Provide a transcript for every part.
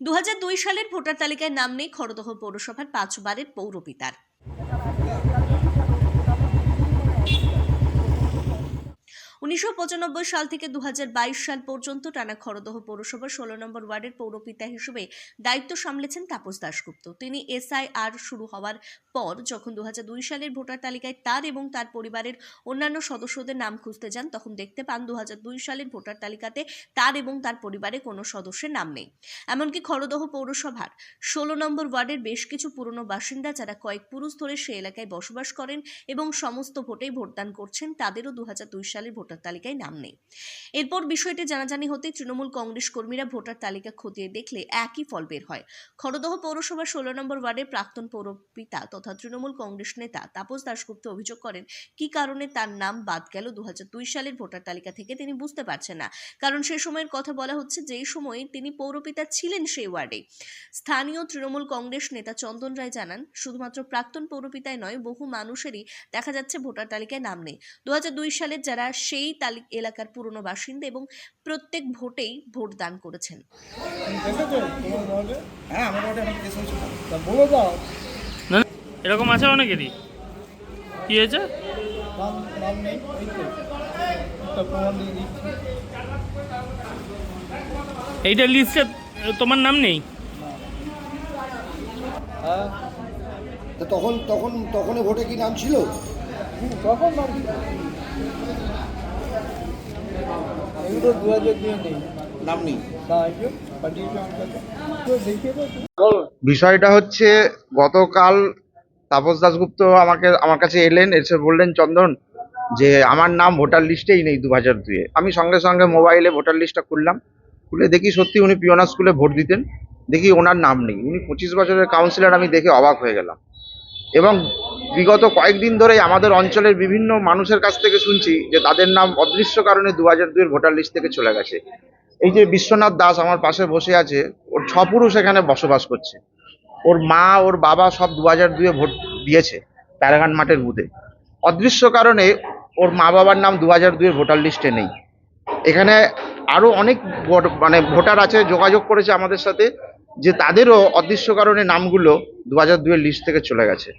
দু হাজার দুই সালের ভোটার তালিকায় নাম নেই খরদহ পৌরসভার পাঁচবারের পৌরপিতার। উনিশশো পঁচানব্বই সাল থেকে দু হাজার বাইশ সাল পর্যন্ত টানা খড়দহ পৌরসভার ষোলো নম্বর ওয়ার্ডের পৌরপিতা হিসেবে দায়িত্ব সামলেছেন তাপস দাশগুপ্ত। তিনি এসআইআর শুরু হওয়ার পর যখন দু হাজার দুই সালের ভোটার তালিকায় তার এবং তার পরিবারের অন্যান্য সদস্যদের নাম খুঁজতে যান, তখন দেখতে পান দু হাজার দুই সালের ভোটার তালিকাতে তার এবং তার পরিবারে কোনো সদস্যের নাম নেই। এমনকি খড়দহ পৌরসভার ষোলো নম্বর ওয়ার্ডের বেশ কিছু পুরনো বাসিন্দা যারা কয়েক পুরুষ ধরে সে এলাকায় বসবাস করেন এবং সমস্ত ভোটেই ভোটদান করছেন, তাদেরও দু হাজার দুই সালের ভোটার তালিকায় নাম নেই। এরপর বিষয়টি জানাজানি হতে তৃণমূল কংগ্রেস কর্মীরা ভোটার তালিকা খতিয়ে দেখলে একই ফল বের হয়। খড়দহ পৌরসভার ষোলো নম্বর ওয়ার্ডের প্রাক্তন পৌরপিতা তথা তৃণমূল কংগ্রেস নেতা তাপস দাশগুপ্ত অভিযোগ করেন, কি কারণে তার নাম বাদ গেল দু সালের ভোটার তালিকা থেকে তিনি বুঝতে পারছেন না। কারণ সে সময়ের কথা বলা হচ্ছে যেই সময়ে তিনি পৌরপিতা ছিলেন সেই ওয়ার্ডে। স্থানীয় তৃণমূল কংগ্রেস নেতা চন্দন রায় জানান, শুধুমাত্র প্রাক্তন পৌরপিতায় নয়, বহু মানুষেরই দেখা যাচ্ছে ভোটার তালিকায় নাম নেই। দু হাজার দুই সালের যারা সেই তালি- এলাকার পুরনো বাসিন্দা এবং প্রত্যেক ভোটেই ভোট দান করেছেন হ্যাঁ এরকম আছে অনেকেরই কি হয়েছে? এই এইটা লিস্টে তোমার নাম নেই? হ্যাঁ। তো তখন তখন তখনই ভোটে কি নাম ছিল? তখন নাম ছিল। এগুলো দু হাজার দিয়ে নেই নাম নেই না এই যে পাঠিয়েছে আমার কাছে তো দেখিয়ে দাও তুমি। বলো বিষয়টা হচ্ছে গতকাল তাপস দাসগুপ্ত আমাকে আমার কাছে এলেন এসে বললেন চন্দন যে আমার নাম ভোটার লিস্টেই নেই দু হাজার দুয়ে আমি সঙ্গে সঙ্গে মোবাইলে ভোটার লিস্টটা খুললাম। খুলে দেখি সত্যি উনি পিওনা স্কুলে ভোট দিতেন। দেখি ওনার নাম নেই। উনি পঁচিশ বছরের কাউন্সিলর আমি দেখে অবাক হয়ে গেলাম। এবং বিগত কয়েকদিন ধরেই আমাদের অঞ্চলের বিভিন্ন মানুষের কাছ থেকে শুনছি যে তাদের নাম অদৃশ্য কারণে দু হাজার দুয়ের ভোটার লিস্ট থেকে চলে গেছে। এই যে বিশ্বনাথ দাস আমার পাশে বসে আছে, ওর ছ পুরুষ এখানে বসবাস করছে। ওর মা, ওর বাবা সব দু হাজার দুয়ে ভোট দিয়েছে প্যারাগান মাঠের বুথে। অদৃশ্য কারণে ওর মা বাবার নাম দু হাজার দুয়ের ভোটার লিস্টে নেই। এখানে আরও অনেক মানে ভোটার আছে, যোগাযোগ করেছে আমাদের সাথে, যে তাদেরও অদৃশ্য কারণে নামগুলো দু হাজার দুয়ের লিস্ট থেকে চলে গেছে।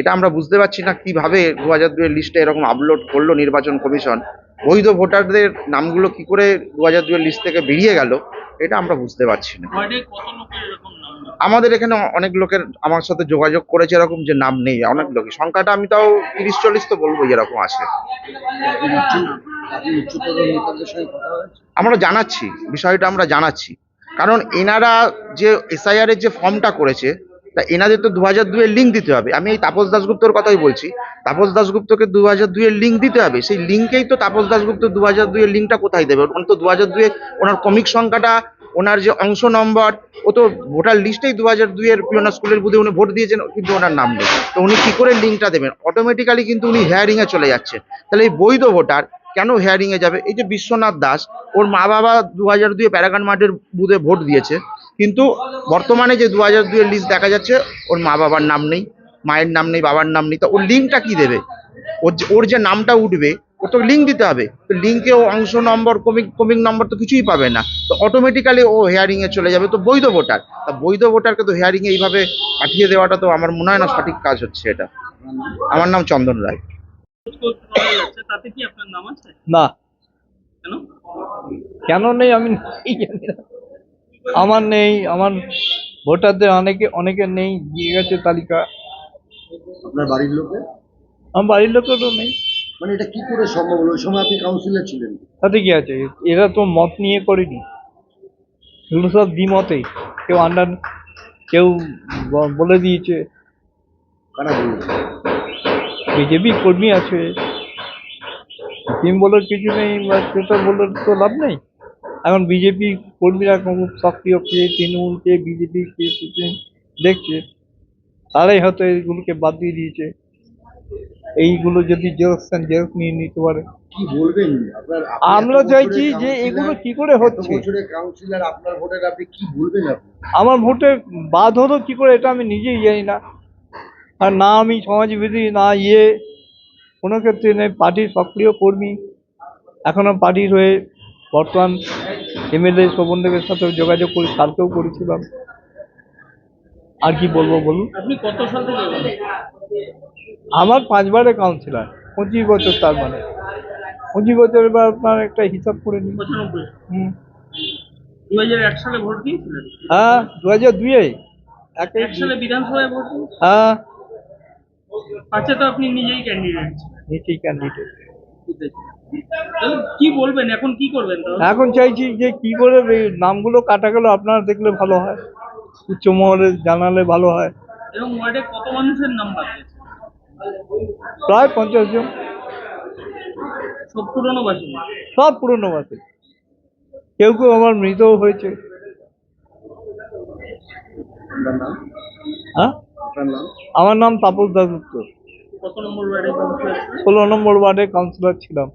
এটা আমরা বুঝতে পারছি না কীভাবে দু হাজার দুয়ের লিস্টে এরকম আপলোড করল নির্বাচন কমিশন। বৈধ ভোটারদের নামগুলো কি করে দু হাজার দুয়ের লিস্ট থেকে বেরিয়ে গেল এটা আমরা বুঝতে পারছি না। ওয়ার্ডে কত লোকের এরকম নাম নেই? আমাদের এখানে অনেক লোকের আমার সাথে যোগাযোগ করেছে এরকম যে নাম নেই অনেক লোকের। সংখ্যাটা আমি তাও তিরিশ চল্লিশ তো বলব এরকম আছে। আমরা জানাচ্ছি বিষয়টা আমরা জানাচ্ছি। কারণ এনারা যে এসআইআর এর যে ফর্মটা করেছে তা এনাদের তো দু হাজার দুয়ের লিঙ্ক দিতে হবে। আমি এই তাপস দাসগুপ্তর কথাই বলছি। তাপস দাসগুপ্তকে দু হাজার দুয়ের লিঙ্ক দিতে হবে। সেই লিঙ্কেই তো তাপস দাসগুপ্ত দু হাজার দুয়ের লিঙ্কটা কোথায় দেবে? ওখানে তো দু হাজার দুয়ে ওনার কমিক সংখ্যাটা, ওনার যে অংশ নম্বর ও তো ভোটার লিস্টেই দু হাজার দুইয়ের পিওনা স্কুলের বুধে উনি ভোট দিয়েছেন, কিন্তু ওনার নাম নেই। তো উনি কি করে লিঙ্কটা দেবেন? অটোমেটিক্যালি কিন্তু উনি হেয়ারিংয়ে চলে যাচ্ছেন তাহলে এই বৈধ ভোটার কেন হেয়ারিং এ যাবে? এই যে বিশ্বনাথ দাস, ওর মা বাবা দু হাজার দুয়ে প্যারাগান মাঠের বুধে ভোট দিয়েছে। কিন্তু বর্তমানে যে দু হাজার দুয়ের লিস্ট দেখা যাচ্ছে, ওর মা বাবার নাম নেই, মায়ের নাম নেই, বাবার নাম নেই। তা ওর লিঙ্কটা কি দেবে? ওর যে ওর যে নামটা উঠবে, ওর তো লিঙ্ক দিতে হবে। তো লিঙ্কে ও অংশ নম্বর, কমিক কমিক নম্বর তো কিছুই পাবে না। তো অটোমেটিক্যালি ও হেয়ারিং এ চলে যাবে। তো বৈধ ভোটার, তা বৈধ ভোটারকে তো হেয়ারিং এইভাবে পাঠিয়ে দেওয়াটা তো আমার মনে হয় না সঠিক কাজ হচ্ছে এটা। আমার নাম চন্দন রায়। তাতে কি আপনার নাম আছে? না। কেন? কেন নেই আমি জানি না। আমার নেই আমার ভোটারদের অনেকে অনেকের নেই দিয়ে গেছে তালিকা। আপনার বাড়ির লোকে আমার বাড়ির লোকেরও নেই। মানে এটা কি করে সম্ভব হলো? ওই সময় আপনি কাউন্সিলর ছিলেন। তাতে কি আছে? এরা তো মত নিয়ে করেনি। এগুলো সব দ্বিমতেই কেউ আন্ডার কেউ বলে দিয়েছে। কারা বলেছে? বিজেপি কর্মী আছে। টিম বলার কিছু নেই বা সেটা বলার তো লাভ নেই। এখন বিজেপি কর্মীরা খুব সক্রিয় কে তৃণমূল কে বিজেপি কে দেখছে তারাই হয়তো এইগুলোকে বাদ দিয়ে দিয়েছে। এইগুলো যদি জেরক্স জেরক্স নিয়ে নিতে পারে। কি বলবেন? আমরা চাইছি যে এগুলো কি করে হচ্ছে? কাউন্সিলর আপনার ভোটের আপনি কি বলবেন আমার ভোটে বাদ হলো কি করে এটা আমি নিজেই জানি না। আর না আমি সমাজবিধি না ইয়ে। কোনো ক্ষেত্রে নেই পার্টির সক্রিয় কর্মী। এখনও পার্টির হয়ে বর্তমান এমএলএ শোভন দেবের সাথেও যোগাযোগ করি কালকেও করেছিলাম আর কি বলব বলুন? আমার পাঁচবারে কাউন্সিলার পঁচিশ বছর তার মানে। পঁচিশ বছর এবার আপনার একটা হিসাব করে নিন। হুম। দু হাজার এক সালে ভোট দিয়েছিলেন? হ্যাঁ দু হাজার দুয়ে ভোট হ্যাঁ। পাঁচে তো আপনি নিজেই ক্যান্ডিডেট নিচেই ক্যান্ডিডেট কি বলবেন? এখন কি করবেন এখন চাইছি যে কি করে নামগুলো কাটা গেল আপনারা দেখলে ভালো হয়। উচ্চ মহলে জানালে ভালো হয়। এবং ওয়ার্ডে কত মানুষের নাম প্রায় পঞ্চাশ জন। সব পুরনো বাসিন্দা? সব পুরনো বাসে কেউ কেউ আমার মৃতও হয়েছে। হ্যাঁ? আমার নাম তাপস দাসগুপ্ত কত নম্বর ওয়ার্ডে ষোলো নম্বর ওয়ার্ডে কাউন্সিলর ছিলাম।